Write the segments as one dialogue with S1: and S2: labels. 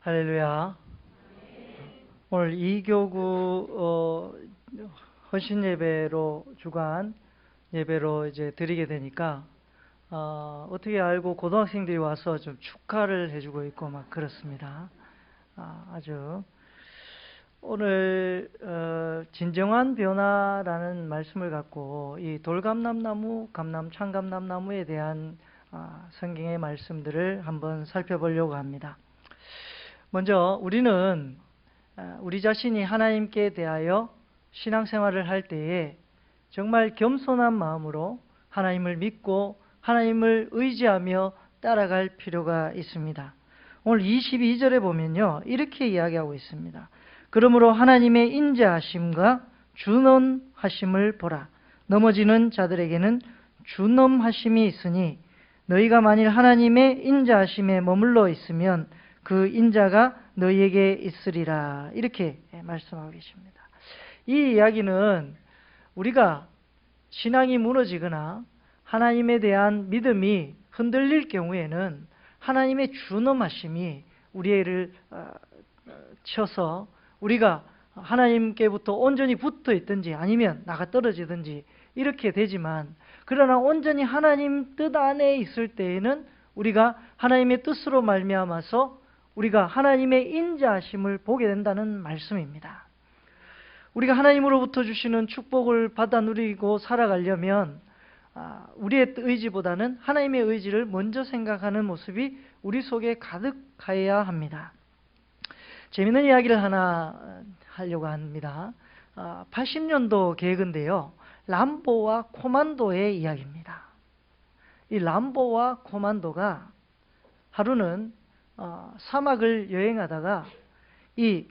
S1: 할렐루야. 오늘 이교구 어, 헌신 예배로 주간 예배로 이제 드리게 되니까 어, 어떻게 알고 고등학생들이 와서 좀 축하를 해주고 있고 막 그렇습니다. 아, 아주 오늘 어, 진정한 변화라는 말씀을 갖고 이 돌감남나무, 감남, 창감남나무에 대한 아, 성경의 말씀들을 한번 살펴보려고 합니다. 먼저 우리는 아, 우리 자신이 하나님께 대하여 신앙생활을 할 때에 정말 겸손한 마음으로 하나님을 믿고 하나님을 의지하며 따라갈 필요가 있습니다. 오늘 22절에 보면요. 이렇게 이야기하고 있습니다. 그러므로 하나님의 인자하심과 준엄하심을 보라. 넘어지는 자들에게는 준엄하심이 있으니 너희가 만일 하나님의 인자하심에 머물러 있으면 그 인자가 너희에게 있으리라. 이렇게 말씀하고 계십니다. 이 이야기는 우리가 신앙이 무너지거나 하나님에 대한 믿음이 흔들릴 경우에는 하나님의 준엄하심이 우리를 어, 쳐서 우리가 하나님께부터 온전히 붙어 있든지 아니면 나가 떨어지든지 이렇게 되지만 그러나 온전히 하나님 뜻 안에 있을 때에는 우리가 하나님의 뜻으로 말미암아서 우리가 하나님의 인자하심을 보게 된다는 말씀입니다. 우리가 하나님으로부터 주시는 축복을 받아 누리고 살아가려면 아, 우리의 의지보다는 하나님의 의지를 먼저 생각하는 모습이 우리 속에 가득하여야 합니다. 재미있는 이야기를 하나 하려고 합니다. 80년도 계획인데요. 람보와 코만도의 이야기입니다. 이 람보와 코만도가 하루는 어, 사막을 여행하다가 이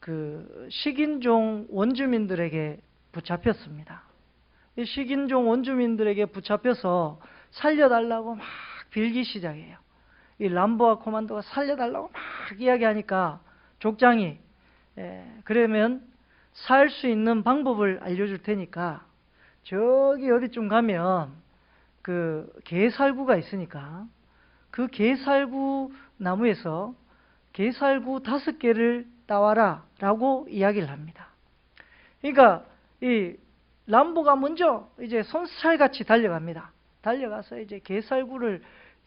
S1: 그 식인종 원주민들에게 붙잡혔습니다. 이 식인종 원주민들에게 붙잡혀서 살려달라고 막 빌기 시작해요. 이 람보와 코만도가 살려달라고 막 이야기하니까 족장이 예, 그러면 살 수 있는 방법을 알려줄 테니까 저기 어디쯤 가면 그 게살구가 있으니까 그 게살구 나무에서 게살구 다섯 개를 따와라 라고 이야기를 합니다. 그러니까 이 람보가 먼저 이제 손살같이 달려갑니다. 달려가서 이제 게살구를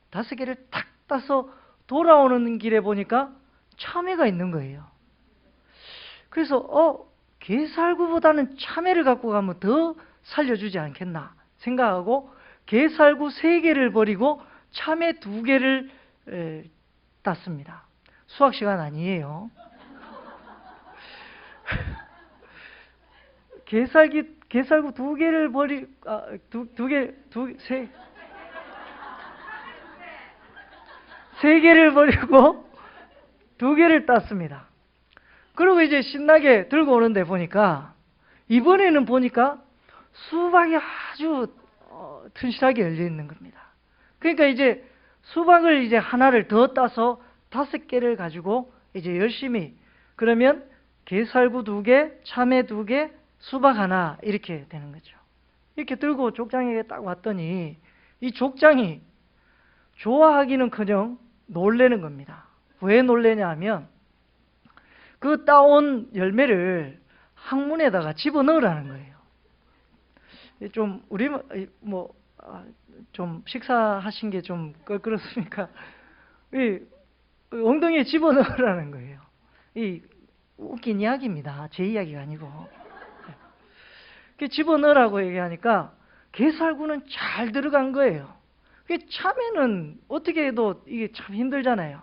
S1: 다섯 개를 탁 따서 돌아오는 길에 보니까 참외가 있는 거예요. 그래서 어 게살구보다는 참외를 갖고 가면 더 살려주지 않겠나 생각하고 게살구 세 개를 버리고 참외 두 개를 에, 땄습니다. 수학 시간 아니에요. 게살기 게살구 두 개를 버리 아, 두두 개 두 세 세 개를 버리고 두 개를 땄습니다. 그리고 이제 신나게 들고 오는데 보니까 이번에는 보니까 수박이 아주 어, 튼실하게 열려 있는 겁니다. 그러니까 이제 수박을 이제 하나를 더 따서 다섯 개를 가지고 이제 열심히 그러면 게살구 두 개, 참외 두 개, 수박 하나 이렇게 되는 거죠. 이렇게 들고 족장에게 딱 왔더니 이 족장이 좋아하기는커녕 놀래는 겁니다. 왜 놀래냐 하면 그 따온 열매를 항문에다가 집어넣으라는 거예요. 좀 우리 뭐 좀 식사하신 게 좀 껄끄럽습니까? 이 엉덩이에 집어넣으라는 거예요. 이 웃긴 이야기입니다. 제 이야기가 아니고. 집어넣으라고 얘기하니까 게살구는 잘 들어간 거예요. 참외는 어떻게 해도 이게 참 힘들잖아요.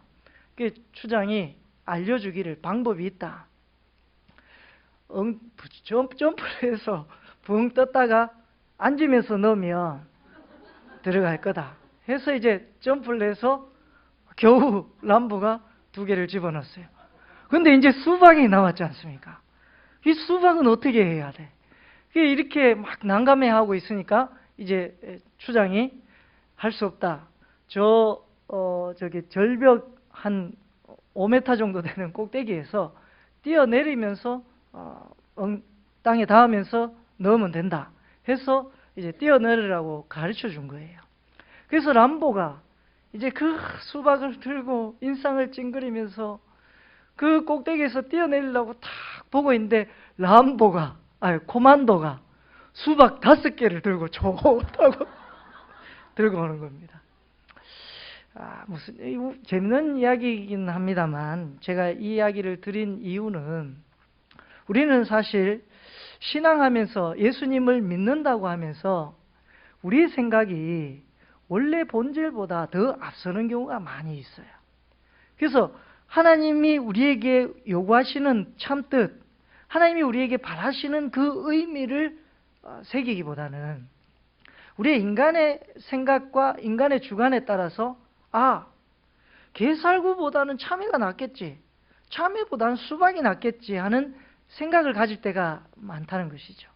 S1: 추장이 알려주기를 방법이 있다. 응, 점프, 점프를 해서 붕 떴다가 앉으면서 넣으면 들어갈 거다. 해서 이제 점프를 해서 겨우 람보가 두 개를 집어넣었어요. 근데 이제 수박이 나왔지 않습니까? 이 수박은 어떻게 해야 돼? 이렇게 막 난감해 하고 있으니까 이제 추장이 할 수 없다. 저, 어, 저기 절벽 한 5m 정도 되는 꼭대기에서 뛰어내리면서, 어, 땅에 닿으면서 넣으면 된다. 해서 이제 뛰어내리라고 가르쳐 준 거예요. 그래서 람보가 이제 그 수박을 들고 인상을 찡그리면서 그 꼭대기에서 뛰어내리려고 탁 보고 있는데 람보가 아니 코만도가 수박 다섯 개를 들고 좋다고 들고 오는 겁니다. 아, 무슨 재밌는 이야기이긴 합니다만 제가 이 이야기를 드린 이유는 우리는 사실 신앙하면서 예수님을 믿는다고 하면서 우리의 생각이 원래 본질보다 더 앞서는 경우가 많이 있어요. 그래서 하나님이 우리에게 요구하시는 참뜻, 하나님이 우리에게 바라시는 그 의미를 어, 새기기보다는 우리의 인간의 생각과 인간의 주관에 따라서 아, 게살구보다는 참외가 낫겠지. 참외보다는 수박이 낫겠지 하는 생각을 가질 때가 많다는 것이죠.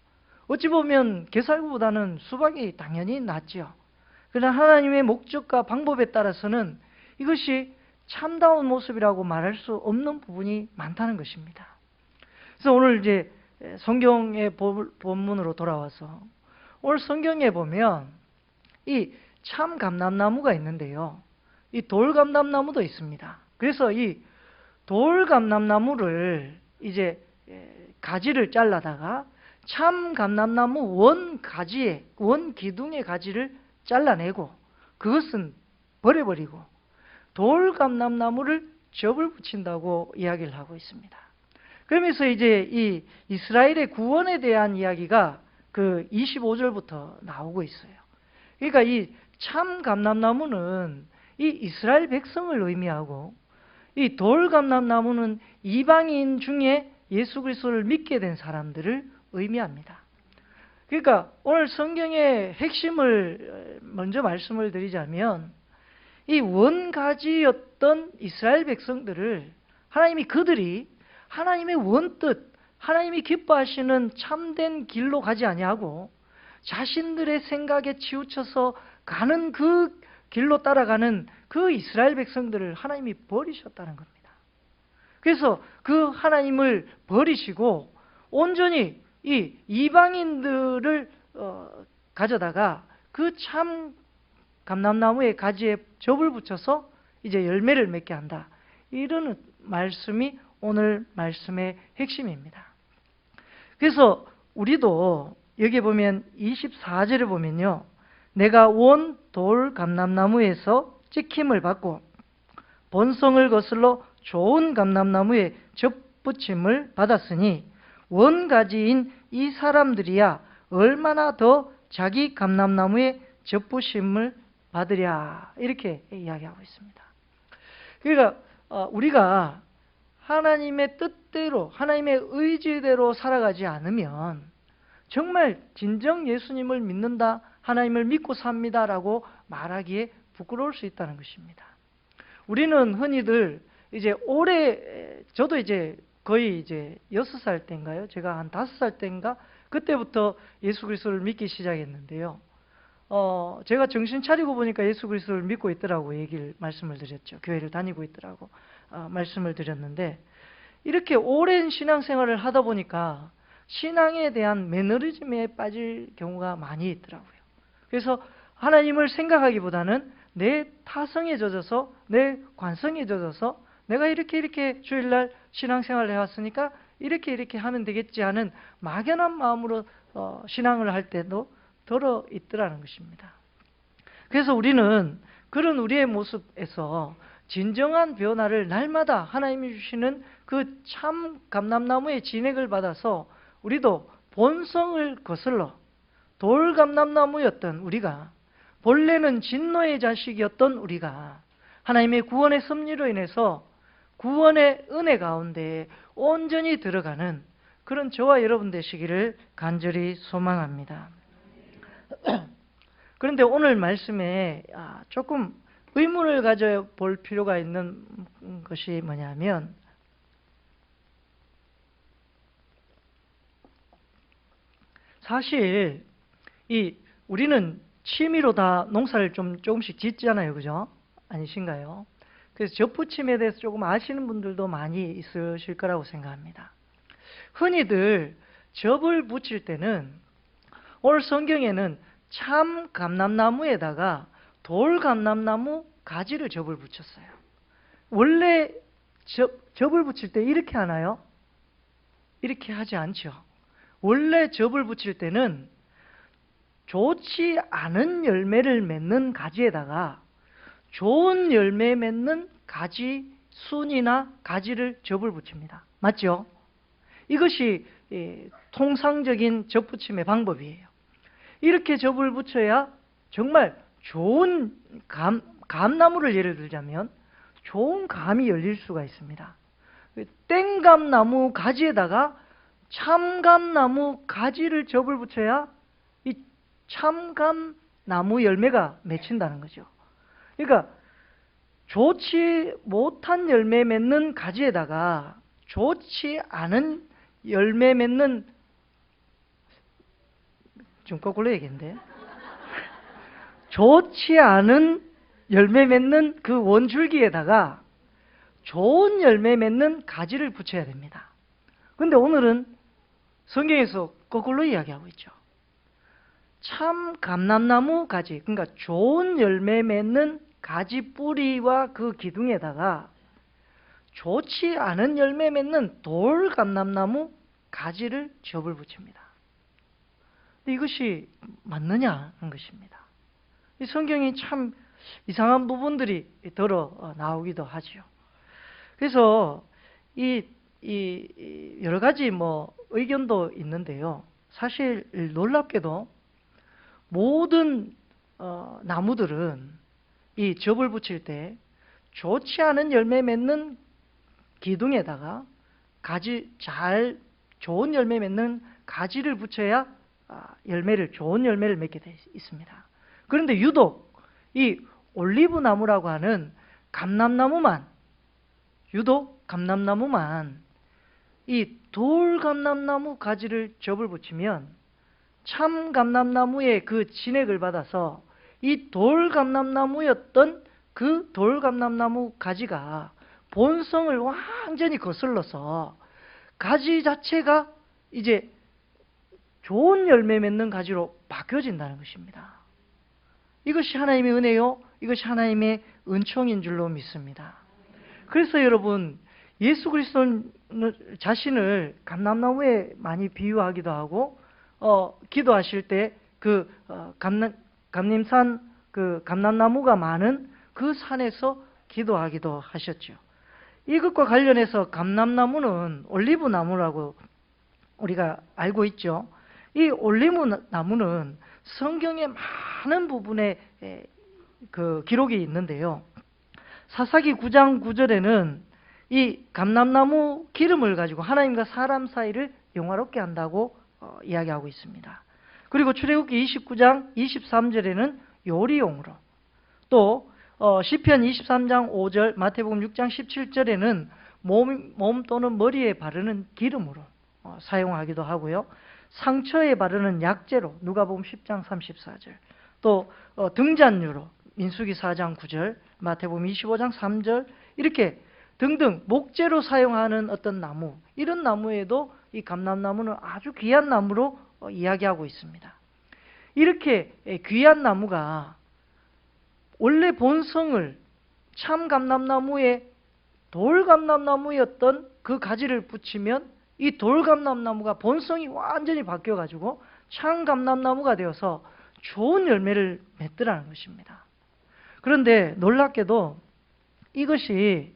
S1: 어찌 보면 게살구보다는 수박이 당연히 낫지요. 그러나 하나님의 목적과 방법에 따라서는 이것이 참다운 모습이라고 말할 수 없는 부분이 많다는 것입니다. 그래서 오늘 이제 성경의 본- 본문으로 돌아와서 오늘 성경에 보면 이 참 감람나무가 있는데요. 이 돌 감람나무도 있습니다. 그래서 이 돌 감람나무를 이제 에, 가지를 잘라다가 참 감람나무 원 가지에 원 기둥의 가지를 잘라내고 그것은 버려버리고 돌 감람나무를 접을 붙인다고 이야기를 하고 있습니다. 그러면서 이제 이 이스라엘의 구원에 대한 이야기가 그 25절부터 나오고 있어요. 그러니까 이 참 감람나무는 이 이스라엘 백성을 의미하고 이 돌 감람나무는 이방인 중에 예수 그리스도를 믿게 된 사람들을 의미합니다. 그러니까 오늘 성경의 핵심을 먼저 말씀을 드리자면 이 원가지였던 이스라엘 백성들을 하나님이 그들이 하나님의 원뜻, 하나님이 기뻐하시는 참된 길로 가지 아니하고 자신들의 생각에 치우쳐서 가는 그 길로 따라가는 그 이스라엘 백성들을 하나님이 버리셨다는 겁니다. 그래서 그 하나님을 버리시고 온전히 이 이방인들을 어, 가져다가 그 참 감람나무의 가지에 접을 붙여서 이제 열매를 맺게 한다. 이런 말씀이 오늘 말씀의 핵심입니다. 그래서 우리도 여기 보면 24절에 보면요. 내가 원 돌 감람나무에서 찍힘을 받고 본성을 거슬러 좋은 감람나무에 접붙임을 받았으니 원가지인 이 사람들이야 얼마나 더 자기 감람나무에 접부심을 받으랴 이렇게 이야기하고 있습니다. 그러니까 어, 우리가 하나님의 뜻대로 하나님의 의지대로 살아가지 않으면 정말 진정 예수님을 믿는다 하나님을 믿고 삽니다라고 말하기에 부끄러울 수 있다는 것입니다. 우리는 흔히들 이제 올해 저도 이제 거의 이제 여섯 살 때인가요? 제가 한 다섯 살 때인가 그때부터 예수 그리스도를 믿기 시작했는데요. 어, 제가 정신 차리고 보니까 예수 그리스도를 믿고 있더라고 얘기를 말씀을 드렸죠. 교회를 다니고 있더라고 어, 말씀을 드렸는데 이렇게 오랜 신앙생활을 하다 보니까 신앙에 대한 매너리즘에 빠질 경우가 많이 있더라고요. 그래서 하나님을 생각하기보다는 내 타성에 젖어서 내 관성에 젖어서 내가 이렇게 이렇게 주일날 신앙생활을 해왔으니까 이렇게 이렇게 하면 되겠지 하는 막연한 마음으로 어, 신앙을 할 때도 들어 있더라는 것입니다. 그래서 우리는 그런 우리의 모습에서 진정한 변화를 날마다 하나님이 주시는 그 참 감람나무의 진액을 받아서 우리도 본성을 거슬러 돌감람나무였던 우리가 본래는 진노의 자식이었던 우리가 하나님의 구원의 섭리로 인해서 구원의 은혜 가운데 온전히 들어가는 그런 저와 여러분 되시기를 간절히 소망합니다. 그런데 오늘 말씀에 아, 조금 의문을 가져 볼 필요가 있는 것이 뭐냐면 사실 이 우리는 취미로 다 농사를 좀 조금씩 짓잖아요, 그죠? 아니신가요? 그래서 접붙임에 대해서 조금 아시는 분들도 많이 있으실 거라고 생각합니다. 흔히들 접을 붙일 때는 오늘 성경에는 참 감람나무에다가 돌 감람나무 가지를 접을 붙였어요. 원래 접, 접을 붙일 때 이렇게 하나요? 이렇게 하지 않죠. 원래 접을 붙일 때는 좋지 않은 열매를 맺는 가지에다가 좋은 열매 맺는 가지 순이나 가지를 접을 붙입니다. 맞죠? 이것이 예, 통상적인 접붙임의 방법이에요. 이렇게 접을 붙여야 정말 좋은 감, 감나무를 예를 들자면 좋은 감이 열릴 수가 있습니다. 땡감나무 가지에다가 참감나무 가지를 접을 붙여야 이 참감나무 열매가 맺힌다는 거죠. 그러니까 좋지 못한 열매 맺는 가지에다가 좋지 않은 열매 맺는 좀 거꾸로 얘기했는데 좋지 않은 열매 맺는 그 원줄기에다가 좋은 열매 맺는 가지를 붙여야 됩니다. 근데 오늘은 성경에서 거꾸로 이야기하고 있죠. 참 감람나무 가지, 그러니까 좋은 열매 맺는 가지 뿌리와 그 기둥에다가 좋지 않은 열매 맺는 돌 감람나무 가지를 접을 붙입니다. 이것이 맞느냐 하는 것입니다. 이 성경이 참 이상한 부분들이 들어 나오기도 하죠. 그래서 이, 이, 이 여러 가지 뭐 의견도 있는데요. 사실 놀랍게도 모든 어, 나무들은 이 접을 붙일 때 좋지 않은 열매 맺는 기둥에다가 가지 잘 좋은 열매 맺는 가지를 붙여야 아, 열매를 좋은 열매를 맺게 되어 있습니다. 그런데 유독 이 올리브 나무라고 하는 감람나무만 유독 감람나무만 이 돌감람나무 가지를 접을 붙이면 참 감람나무의 그 진액을 받아서 이 돌 감람나무였던 그 돌 감람나무 가지가 본성을 완전히 거슬러서 가지 자체가 이제 좋은 열매 맺는 가지로 바뀌어진다는 것입니다. 이것이 하나님의 은혜요. 이것이 하나님의 은총인 줄로 믿습니다. 그래서 여러분 예수 그리스도 자신을 감람나무에 많이 비유하기도 하고 어, 기도하실 때그 어, 감람 감림산 그 감람나무가 많은 그 산에서 기도하기도 하셨죠. 이것과 관련해서 감람나무는 올리브 나무라고 우리가 알고 있죠. 이 올리브 나무는 성경의 많은 부분에 그 기록이 있는데요. 사사기 9장 9절에는 이 감람나무 기름을 가지고 하나님과 사람 사이를 영화롭게 한다고 어, 이야기하고 있습니다. 그리고 출애굽기 29장 23절에는 요리용으로 또 어, 시편 23장 5절, 마태복음 6장 17절에는 몸, 몸 또는 머리에 바르는 기름으로 어, 사용하기도 하고요. 상처에 바르는 약재로 누가복음 10장 34절, 또 어, 등잔류로 민수기 4장 9절, 마태복음 25장 3절 이렇게 등등 목재로 사용하는 어떤 나무 이런 나무에도 이 감람나무는 아주 귀한 나무로 어, 이야기하고 있습니다. 이렇게 귀한 나무가 원래 본성을 참 감람나무에 돌감람나무였던 그 가지를 붙이면 이 돌감람나무가 본성이 완전히 바뀌어 가지고 참 감람나무가 되어서 좋은 열매를 맺더라는 것입니다. 그런데 놀랍게도 이것이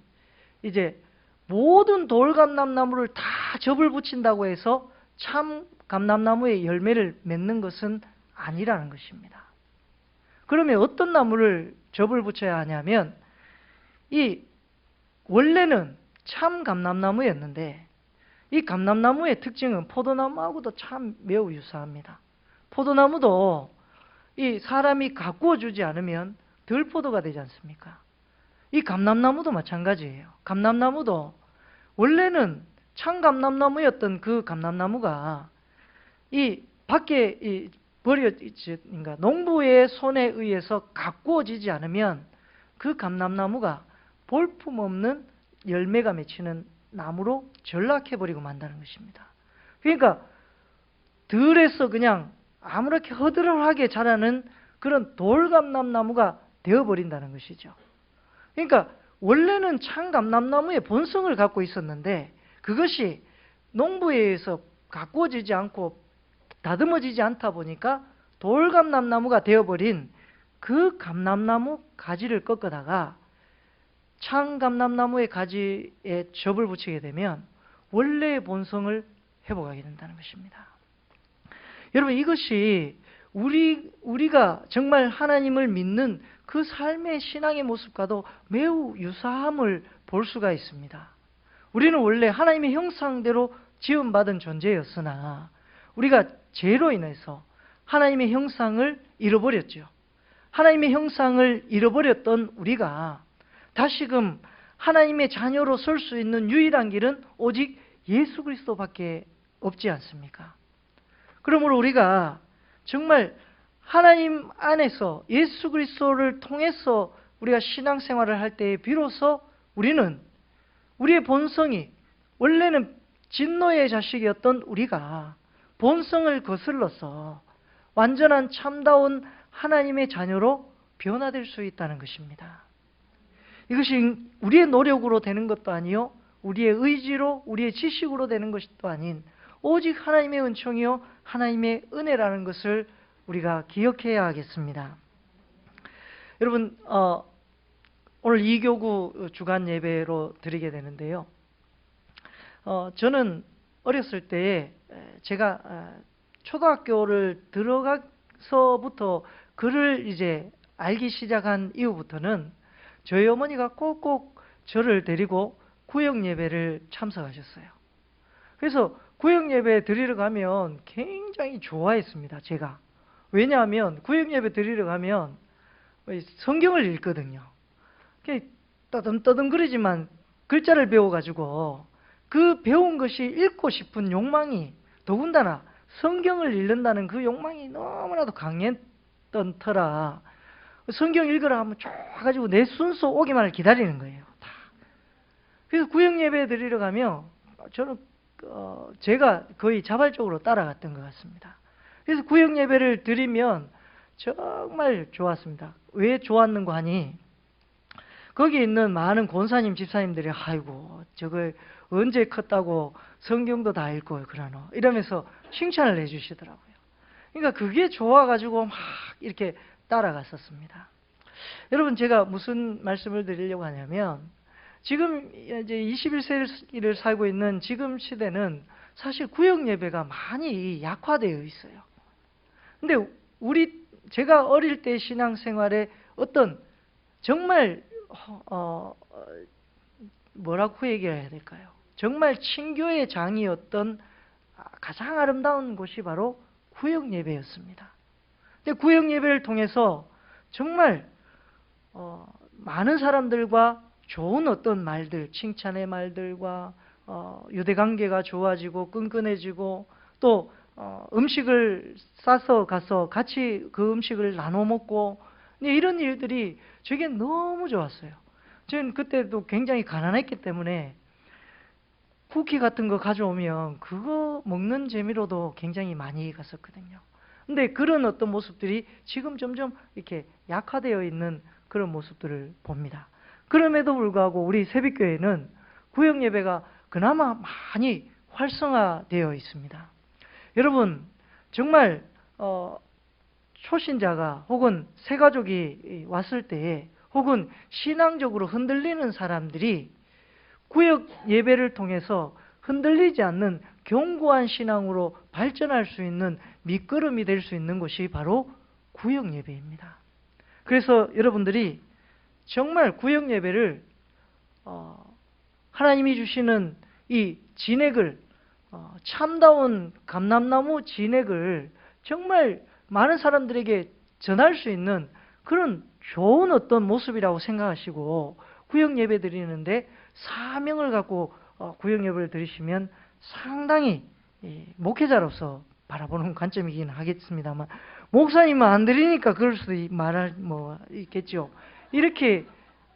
S1: 이제 모든 돌감람나무를 다 접을 붙인다고 해서 참 감람나무의 열매를 맺는 것은 아니라는 것입니다. 그러면 어떤 나무를 접을 붙여야 하냐면 이 원래는 참 감람나무였는데 이 감람나무의 특징은 포도나무하고도 참 매우 유사합니다. 포도나무도 이 사람이 가꾸어 주지 않으면 덜포도가 되지 않습니까? 이 감람나무도 마찬가지예요. 감람나무도 원래는 참 감람나무였던 그 감람나무가 이 밖에 이 버려진가 농부의 손에 의해서 가꾸어지지 않으면 그 감람나무가 볼품 없는 열매가 맺히는 나무로 전락해 버리고 만다는 것입니다. 그러니까 들에서 그냥 아무렇게 허드렛하게 자라는 그런 돌감람나무가 되어 버린다는 것이죠. 그러니까 원래는 참감람나무의 본성을 갖고 있었는데 그것이 농부에 의해서 가꾸어지지 않고 다듬어지지 않다 보니까 돌감람나무가 되어버린 그 감람나무 가지를 꺾어다가 참감람나무의 가지에 접을 붙이게 되면 원래의 본성을 회복하게 된다는 것입니다. 여러분 이것이 우리 우리가 정말 하나님을 믿는 그 삶의 신앙의 모습과도 매우 유사함을 볼 수가 있습니다. 우리는 원래 하나님의 형상대로 지음받은 존재였으나 우리가 죄로 인해서 하나님의 형상을 잃어버렸죠. 하나님의 형상을 잃어버렸던 우리가 다시금 하나님의 자녀로 설 수 있는 유일한 길은 오직 예수 그리스도밖에 없지 않습니까? 그러므로 우리가 정말 하나님 안에서 예수 그리스도를 통해서 우리가 신앙생활을 할 때에 비로소 우리는 우리의 본성이 원래는 진노의 자식이었던 우리가 본성을 거슬러서 완전한 참다운 하나님의 자녀로 변화될 수 있다는 것입니다. 이것이 우리의 노력으로 되는 것도 아니요, 우리의 의지로, 우리의 지식으로 되는 것도 아닌 오직 하나님의 은총이요, 하나님의 은혜라는 것을 우리가 기억해야 하겠습니다. 여러분, 어, 오늘 이교구 주간 예배로 드리게 되는데요. 어, 저는 어렸을 때에 제가 어, 초등학교를 들어가서부터 글을 이제 알기 시작한 이후부터는 저희 어머니가 꼭꼭 저를 데리고 구역 예배를 참석하셨어요. 그래서 구역 예배 드리러 가면 굉장히 좋아했습니다. 제가 왜냐하면 구역 예배 드리러 가면 성경을 읽거든요. 떠듬떠듬거리지만 글자를 배워가지고 그 배운 것이 읽고 싶은 욕망이 더군다나 성경을 읽는다는 그 욕망이 너무나도 강했던 터라 성경 읽으라 하면 쫙가지고 내 순서 오기만을 기다리는 거예요. 다. 그래서 구역 예배 드리러 가면 저는 어, 제가 거의 자발적으로 따라갔던 것 같습니다. 그래서 구역 예배를 드리면 정말 좋았습니다. 왜 좋았는가 하니 거기 있는 많은 권사님 집사님들이 아이고 저걸 언제 컸다고 성경도 다 읽고 그러노 이러면서 칭찬을 해주시더라고요. 그러니까 그게 좋아가지고 막 이렇게 따라갔었습니다. 여러분 제가 무슨 말씀을 드리려고 하냐면 지금 이제 21세기를 살고 있는 지금 시대는 사실 구역 예배가 많이 약화되어 있어요. 근데 우리 제가 어릴 때 신앙생활에 어떤 정말 어, 어, 뭐라고 얘기해야 될까요? 정말 친교의 장이었던 가장 아름다운 곳이 바로 구역 예배였습니다. 근데 구역 예배를 통해서 정말 어, 많은 사람들과 좋은 어떤 말들, 칭찬의 말들과 어, 유대 관계가 좋아지고 끈끈해지고 또 어, 음식을 싸서 가서 같이 그 음식을 나눠 먹고 이런 일들이 저게 너무 좋았어요. 저는 그때도 굉장히 가난했기 때문에 쿠키 같은 거 가져오면 그거 먹는 재미로도 굉장히 많이 갔었거든요. 근데 그런 어떤 모습들이 지금 점점 이렇게 약화되어 있는 그런 모습들을 봅니다. 그럼에도 불구하고 우리 새벽교회는 구역 예배가 그나마 많이 활성화되어 있습니다. 여러분 정말 어, 초신자가 혹은 새 가족이 왔을 때에 혹은 신앙적으로 흔들리는 사람들이 구역 예배를 통해서 흔들리지 않는 견고한 신앙으로 발전할 수 있는 밑거름이 될 수 있는 것이 바로 구역 예배입니다. 그래서 여러분들이 정말 구역 예배를 어, 하나님이 주시는 이 진액을 어, 참다운 감람나무 진액을 정말 많은 사람들에게 전할 수 있는 그런 좋은 어떤 모습이라고 생각하시고 구역 예배 드리는데 사명을 갖고 어, 구역 예배를 드리시면 상당히 목회자로서 바라보는 관점이긴 하겠습니다만 목사님은 안 드리니까 그럴 수도 말할 뭐 있겠죠. 이렇게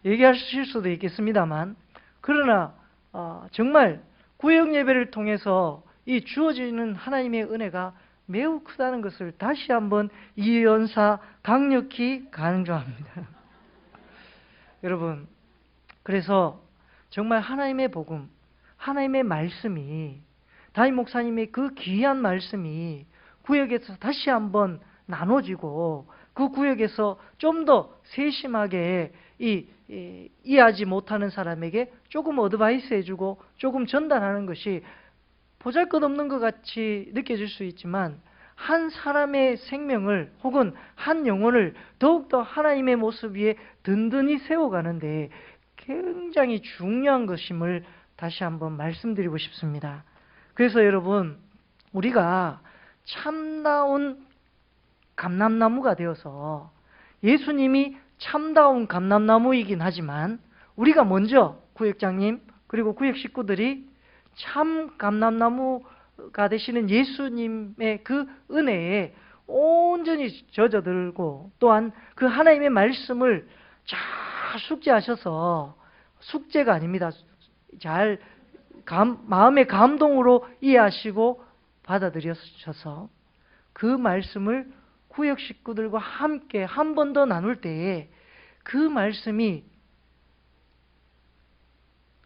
S1: 얘기하실 수도 있겠습니다만 그러나 어, 정말 구역 예배를 통해서 이 주어지는 하나님의 은혜가 매우 크다는 것을 다시 한번 이 연사 강력히 강조합니다. 여러분 그래서 정말 하나님의 복음, 하나님의 말씀이 다임 목사님의 그 귀한 말씀이 구역에서 다시 한번 나눠지고 그 구역에서 좀 더 세심하게 이, 이, 이해하지 못하는 사람에게 조금 어드바이스 해주고 조금 전달하는 것이 보잘 것 없는 것 같이 느껴질 수 있지만 한 사람의 생명을 혹은 한 영혼을 더욱더 하나님의 모습 위에 든든히 세워가는데 굉장히 중요한 것임을 다시 한번 말씀드리고 싶습니다. 그래서 여러분, 우리가 참다운 감람나무가 되어서 예수님이 참다운 감람나무이긴 하지만 우리가 먼저 구역장님 그리고 구역 식구들이 참 감람나무가 되시는 예수님의 그 은혜에 온전히 젖어들고 또한 그 하나님의 말씀을 잘 숙제하셔서 숙제가 아닙니다. 잘 감, 마음의 감동으로 이해하시고 받아들여셔서 그 말씀을 구역 식구들과 함께 한 번 더 나눌 때에 그 말씀이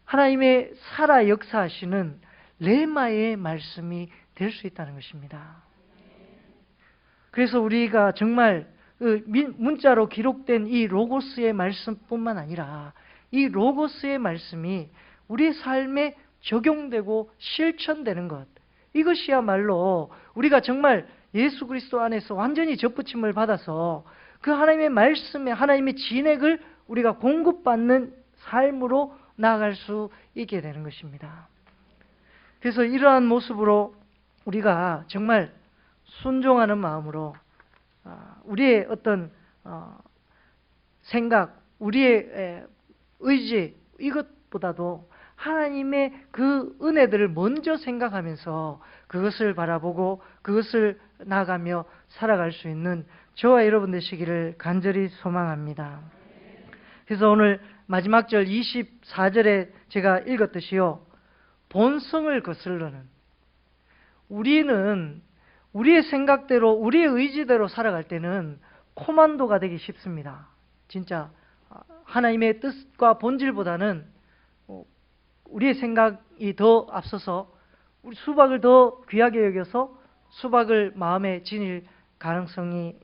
S1: 하나님의 살아 역사하시는 레마의 말씀이 될 수 있다는 것입니다. 그래서 우리가 정말 그 문자로 기록된 이 로고스의 말씀뿐만 아니라 이 로고스의 말씀이 우리 삶에 적용되고 실천되는 것 이것이야말로 우리가 정말 예수 그리스도 안에서 완전히 접붙임을 받아서 그 하나님의 말씀에 하나님의 진액을 우리가 공급받는 삶으로 나아갈 수 있게 되는 것입니다. 그래서 이러한 모습으로 우리가 정말 순종하는 마음으로 아, 우리의 어떤 어, 생각, 우리의 의지 이것보다도 하나님의 그 은혜들을 먼저 생각하면서 그것을 바라보고 그것을 나가며 살아갈 수 있는 저와 여러분 되시기를 간절히 소망합니다. 그래서 오늘 마지막 절 24절에 제가 읽었듯이요. 본성을 거슬러는 우리는 우리의 생각대로 우리의 의지대로 살아갈 때는 코만도가 되기 쉽습니다. 진짜 하나님의 뜻과 본질보다는 우리의 생각이 더 앞서서 우리 수박을 더 귀하게 여겨서 수박을 마음에 지닐 가능성이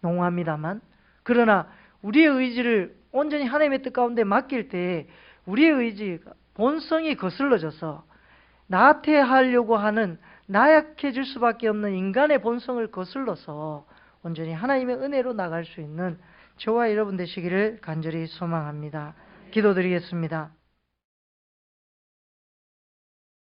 S1: 농후합니다만 그러나 우리의 의지를 온전히 하나님의 뜻 가운데 맡길 때 우리의 의지 본성이 거슬러져서 나태하려고 하는 나약해질 수밖에 없는 인간의 본성을 거슬러서 온전히 하나님의 은혜로 나갈 수 있는 저와 여러분 되시기를 간절히 소망합니다. 기도드리겠습니다.